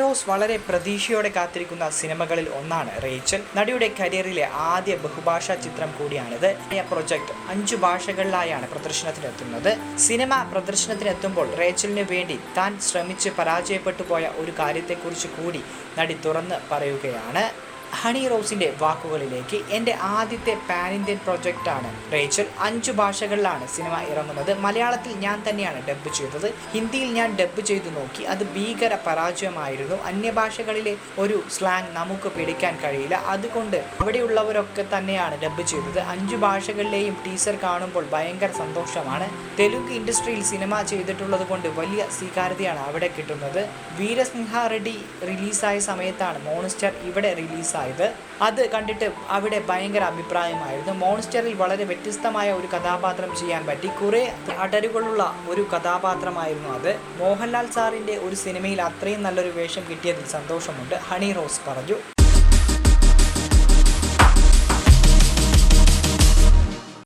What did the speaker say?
Rose വളരെ പ്രതീക്ഷയോടെ കാത്തിരിക്കുന്ന സിനിമകളിൽ ഒന്നാണ് റേച്ചൽ. നടിയുടെ കരിയറിലെ ആദ്യ ബഹുഭാഷാ ചിത്രം കൂടിയാണിത്. പ്രൊജക്ട് അഞ്ചു ഭാഷകളിലായാണ് പ്രദർശനത്തിനെത്തുന്നത്. സിനിമ പ്രദർശനത്തിനെത്തുമ്പോൾ റേച്ചലിന് വേണ്ടി താൻ ശ്രമിച്ച് പരാജയപ്പെട്ടു പോയ ഒരു കാര്യത്തെക്കുറിച്ച് കൂടി നടി തുറന്ന് പറയുകയാണ്. ഹണി റോസിന്റെ വാക്കുകളിലേക്ക് എന്റെ ആദ്യത്തെ പാൻ ഇന്ത്യൻ പ്രൊജക്റ്റാണ് റേച്ചൽ അഞ്ചു ഭാഷകളിലാണ് സിനിമ ഇറങ്ങുന്നത്. മലയാളത്തിൽ ഞാൻ തന്നെയാണ് ഡബ് ചെയ്തത്. ഹിന്ദിയിൽ ഞാൻ ഡബ് ചെയ്തു നോക്കി. അത് ഭീകര പരാജയമായിരുന്നു. അന്യഭാഷകളിലെ ഒരു സ്ലാങ് നമുക്ക് പിടിക്കാൻ കഴിയില്ല. അതുകൊണ്ട് അവിടെയുള്ളവരൊക്കെ തന്നെയാണ് ഡബ് ചെയ്തത്. അഞ്ചു ഭാഷകളിലെയും ടീസർ കാണുമ്പോൾ ഭയങ്കര സന്തോഷമാണ്. തെലുങ്ക് ഇൻഡസ്ട്രിയിൽ സിനിമ ചെയ്തിട്ടുള്ളത് കൊണ്ട് വലിയ സ്വീകാര്യതയാണ് അവിടെ കിട്ടുന്നത്. വീരസിംഹ റെഡ്ഡി റിലീസായ സമയത്താണ് മോൺസ്റ്റർ ഇവിടെ റിലീസായത് അത് കണ്ടിട്ട് അവിടെ ഭയങ്കര അഭിപ്രായമായിരുന്നു. മോൺസ്റ്ററിൽ വളരെ വ്യത്യസ്തമായ ഒരു കഥാപാത്രം ചെയ്യാൻ പറ്റി. കുറേ അടരുകളുള്ള ഒരു കഥാപാത്രമായിരുന്നു അത്. മോഹൻലാൽ സാറിന്റെ ഒരു സിനിമയിൽ അത്രയും നല്ലൊരു വേഷം കിട്ടിയതിൽ സന്തോഷമുണ്ട്. ഹണി റോസ് പറഞ്ഞു.